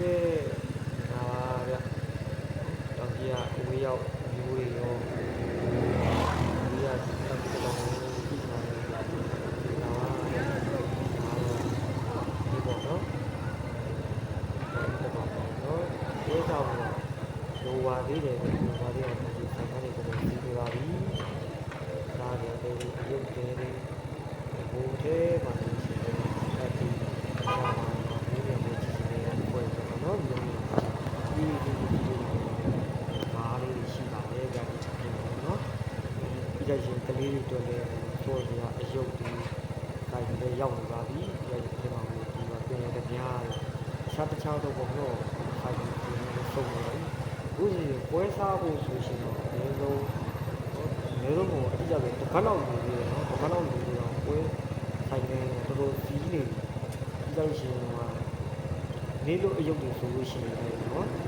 ကဲဒါပါဗျတောင်ကြီးကဝေးရောက်မျိုးတွေရောဝေးရတောင်ကြီးကတော့ပြီးသွားတယ်ဒါပါဒါဒီပေါ့နော်ဒီပေါ့နော်ဒီဆောင်လိုဝါသေးတယ်လိုဝါသေးအောင်ဒီဆိုင်ကနေတော့ပြီးပြပါပြီဒါလည်းဒီရုပ်သေးလေးဘိုးသေးပါလို့ရှိတယ်အဲ့ဒီဒါပါဒီလိုမျိုးကြည့်နေတဲ့ပွဲပေါ့နော်ဒီ ဒီဒီဒီမားလေးရှိပါတယ်ကြာဒီချက်ပြင်ပေါ့နော်ဒီကြရင်ကလေးတွေတွေ့လဲဆိုရအယုတ်ဒီတိုင်းလည်းရောက်နေပါပြီဒီဒီမှာဒီမှာပြင်ရတဲ့ပြားရှားတခြားတော့ပေါ့နော်ဆိုင်ဒီနဲ့ဆုံးနေတယ်ဥစဉ်ပွဲစားဖို့ဆိုရှင်တော့အရင်ဆုံးနေတော့အတိအကျပဲတစ်ခါတော့နေသေးတယ်နော်တစ်ခါတော့နေသေးတော့ပွဲဆိုင်နေတော်တော်စီးနေဒီကြရှင်မှာနေလို့အယုတ်တွေဆိုလို့ရှိရင်လ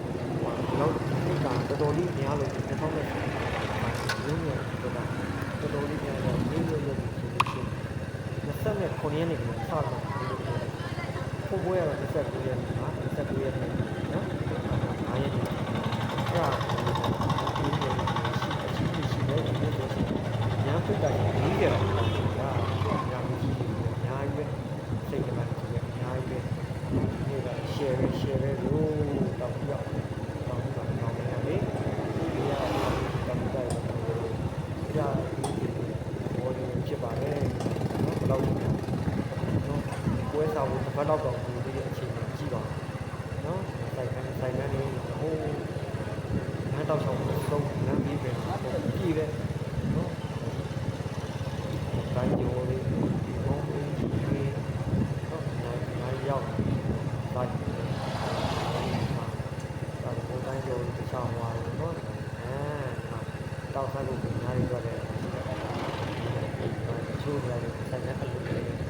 ည်းနော်ဟိုတော့ဒီကတော်တော်လေးများလို့2000နဲ့ရင်းနေတော့တော်တော်လေးများတော့နေလို့ရုပ်တွေဆိုလို့ရှိရင်29ရက်နေကစတော့ပုံပွဲရတော့29ရက်နေမှာ29ရက်နေနော်အားရက်နေအဲ့ဒါဒီလိုရှိအချင်းချင်းရှိတယ်ဒီလိုဆိုညာပိတ်တာကြီးကြီးတယ်ဒါညာမရှိဘူးအများကြီးပဲစိတ်ကမှဆိုရအများကြီးပဲဒီက share share လို့ sau mình phải lao động thì bây giờ chỉ là chi đó nó tài cái tài cái này là ô nó đau sống không nó đi về nó cũng chi về. Nó cái nhiều đi, thì không đi đi nó nói nó giàu tài tài một cái rồi thì sao ngoài nó à đau sai luôn thì hay rồi đấy chưa là thành cái này.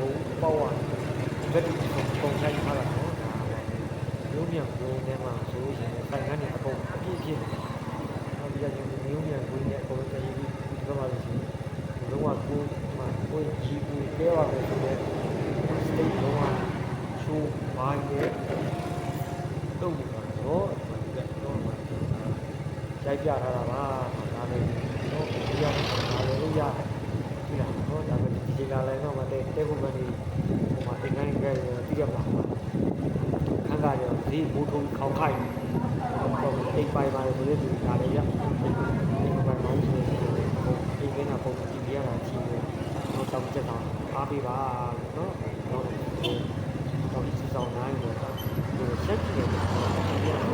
bố bao à? Vinh cùng đây mà là nếu miệng luôn nên mà số tay ngắn thì không cái gì bây giờ những nếu miệng niệm nhẹ của cái gì các là gì? Đúng không cô, mà cô chỉ cô kéo vào cái chủ đề stay đúng không su bài bố đâu mà nó mà cái nó mà chạy ra là ba, mà ra đây. Nó bây giờ mà ra đây bây giờ ဒါပဲဒီဒီကလည်းတော့မတဲ့တဲ့ခုကနေဟိုမှာတင်ခိုင်းခဲ့ပြီးရမှာခန်းကရောဒီမိုးထုံခေါင်းခိုက်တော့အိမ်ပိုင်ပါတယ်ဆိုတဲ့ဒီကလည်းရအိမ်ပိုင်မောင်းဆိုအိမ်ကနာပုံကြည့်ရတာချင်းတော့တောင်းချက်တော့အားပေးပါနော်တော့တော့စီဆောင်နိုင်တော့ဒီဆက်ကြည့်တယ်ဒီကတော့တော့